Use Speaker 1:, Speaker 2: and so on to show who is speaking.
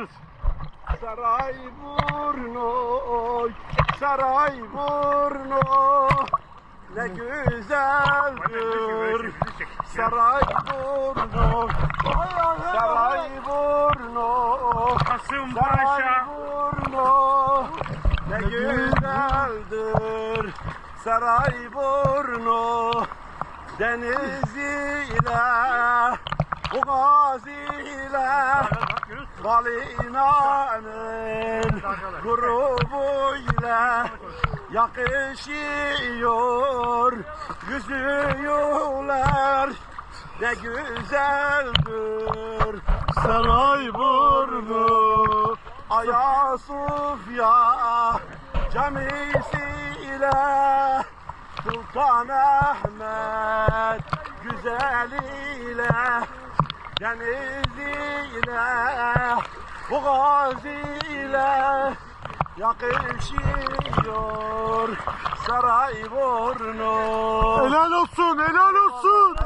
Speaker 1: alkışlıyoruz.
Speaker 2: Saray burnu, saray burnu ne güzeldir. Saray burnu, saray burnu,
Speaker 1: Kasım Paşa.
Speaker 2: burnu ne güzeldir. Saray burnu deniziyle, boğazıyla. Balinanın grubuyla yakışıyor. Yüzüyorlar ne güzeldir saray burnu Ayasofya camisiyle. Sultan Ahmet güzeliyle deniziyle boğazıyla yakışıyor saray burnu
Speaker 1: Helal olsun, helal olsun.